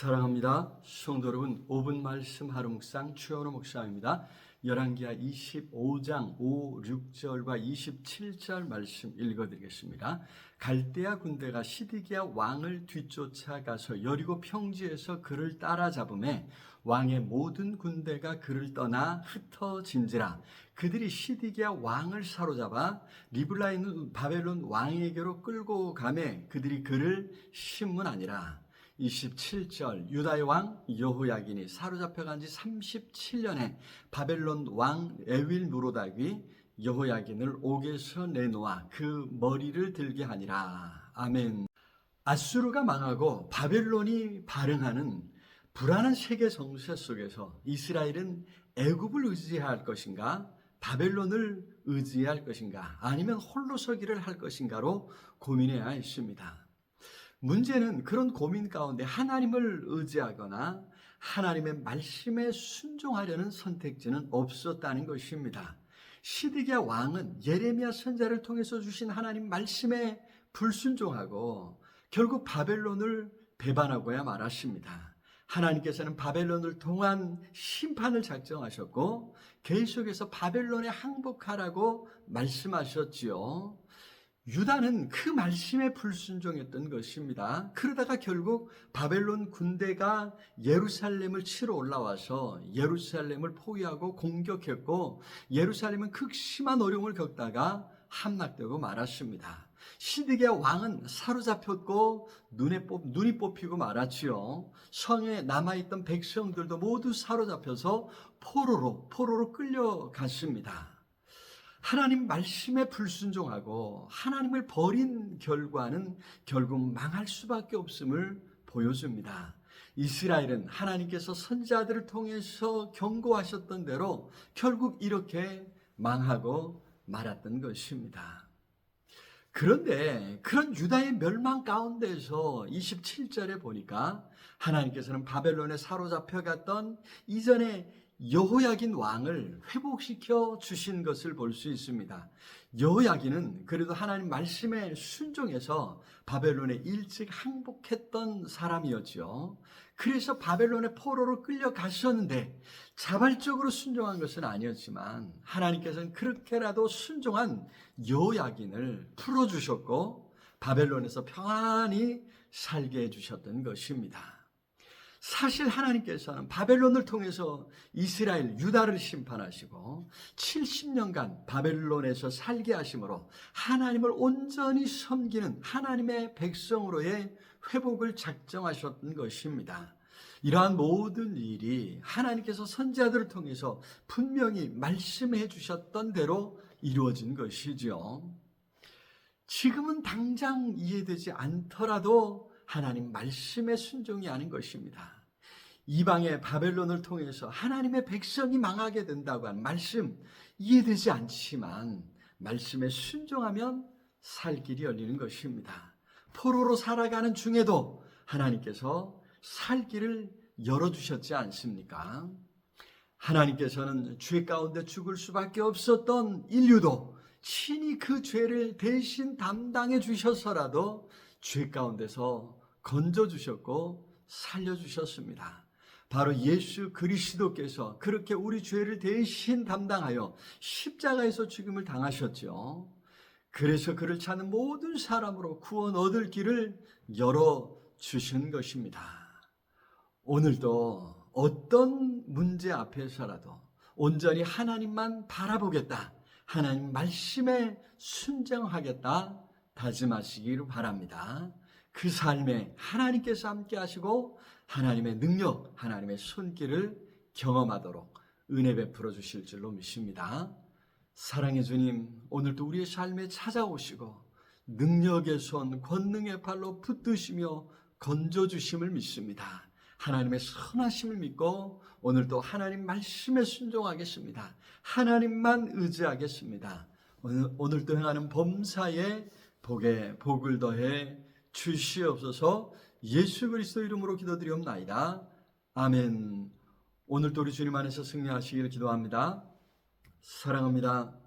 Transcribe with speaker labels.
Speaker 1: 사랑합니다. 성도 여러분, 5분 말씀 하루 묵상 최원호 목사입니다. 열왕기하 25장 5, 6절과 27절 말씀 읽어드리겠습니다. 갈대아 군대가 시디기야 왕을 뒤쫓아가서 여리고 평지에서 그를 따라잡음에 왕의 모든 군대가 그를 떠나 흩어진지라 그들이 시디기야 왕을 사로잡아 리블라에 있는 바벨론 왕에게로 끌고 가매 그들이 그를 신문하니라 27절 유다의 왕 여호야긴이 사로잡혀간 지 37년에 바벨론 왕 에윌 무로닥이 여호야긴을 옥에서 내놓아 그 머리를 들게 하니라. 아멘. 아수르가 망하고 바벨론이 발흥하는 불안한 세계 정세 속에서 이스라엘은 애굽을 의지할 것인가 바벨론을 의지할 것인가 아니면 홀로 서기를 할 것인가로 고민해야 했습니다. 문제는 그런 고민 가운데 하나님을 의지하거나 하나님의 말씀에 순종하려는 선택지는 없었다는 것입니다. 시드기야 왕은 예레미야 선자를 통해서 주신 하나님 말씀에 불순종하고 결국 바벨론을 배반하고야 말았습니다. 하나님께서는 바벨론을 통한 심판을 작정하셨고 계속해서 바벨론에 항복하라고 말씀하셨지요. 유다는 그 말씀에 불순종했던 것입니다. 그러다가 결국 바벨론 군대가 예루살렘을 치러 올라와서 예루살렘을 포위하고 공격했고 예루살렘은 극심한 어려움을 겪다가 함락되고 말았습니다. 시드기야 왕은 사로잡혔고 눈에 뽑, 눈이 뽑히고 말았지요. 성에 남아있던 백성들도 모두 사로잡혀서 포로로 포로로 끌려갔습니다. 하나님 말씀에 불순종하고 하나님을 버린 결과는 결국 망할 수밖에 없음을 보여줍니다. 이스라엘은 하나님께서 선자들을 통해서 경고하셨던 대로 결국 이렇게 망하고 말았던 것입니다. 그런데 그런 유다의 멸망 가운데서 27절에 보니까 하나님께서는 바벨론에 사로잡혀 갔던 이전에 여호야긴 왕을 회복시켜 주신 것을 볼 수 있습니다. 여호야긴은 그래도 하나님 말씀에 순종해서 바벨론에 일찍 항복했던 사람이었죠. 그래서 바벨론의 포로로 끌려가셨는데 자발적으로 순종한 것은 아니었지만 하나님께서는 그렇게라도 순종한 여호야긴을 풀어주셨고 바벨론에서 평안히 살게 해주셨던 것입니다. 사실 하나님께서는 바벨론을 통해서 이스라엘, 유다를 심판하시고 70년간 바벨론에서 살게 하심으로 하나님을 온전히 섬기는 하나님의 백성으로의 회복을 작정하셨던 것입니다. 이러한 모든 일이 하나님께서 선자들을 통해서 분명히 말씀해 주셨던 대로 이루어진 것이죠. 지금은 당장 이해되지 않더라도 하나님 말씀에 순종이 아닌 것입니다. 이방의 바벨론을 통해서 하나님의 백성이 망하게 된다고 한 말씀 이해되지 않지만 말씀에 순종하면 살 길이 열리는 것입니다. 포로로 살아가는 중에도 하나님께서 살 길을 열어주셨지 않습니까? 하나님께서는 죄 가운데 죽을 수밖에 없었던 인류도 친히 그 죄를 대신 담당해 주셔서라도 죄 가운데서 건져 주셨고 살려 주셨습니다. 바로 예수 그리스도께서 그렇게 우리 죄를 대신 담당하여 십자가에서 죽음을 당하셨죠. 그래서 그를 찾는 모든 사람으로 구원 얻을 길을 열어 주신 것입니다. 오늘도 어떤 문제 앞에서라도 온전히 하나님만 바라보겠다. 하나님 말씀에 순정하겠다. 다짐하시기를 바랍니다. 그 삶에 하나님께서 함께 하시고 하나님의 능력, 하나님의 손길을 경험하도록 은혜 베풀어 주실 줄로 믿습니다. 사랑의 주님, 오늘도 우리의 삶에 찾아오시고 능력의 손, 권능의 발로 붙드시며 건져 주심을 믿습니다. 하나님의 선하심을 믿고 오늘도 하나님 말씀에 순종하겠습니다. 하나님만 의지하겠습니다. 오늘, 오늘도 행하는 범사에 복에 복을 더해 주시옵소서 예수 그리스도 이름으로 기도드리옵나이다. 아멘. 오늘도 우리 주님 안에서 승리하시기를 기도합니다. 사랑합니다.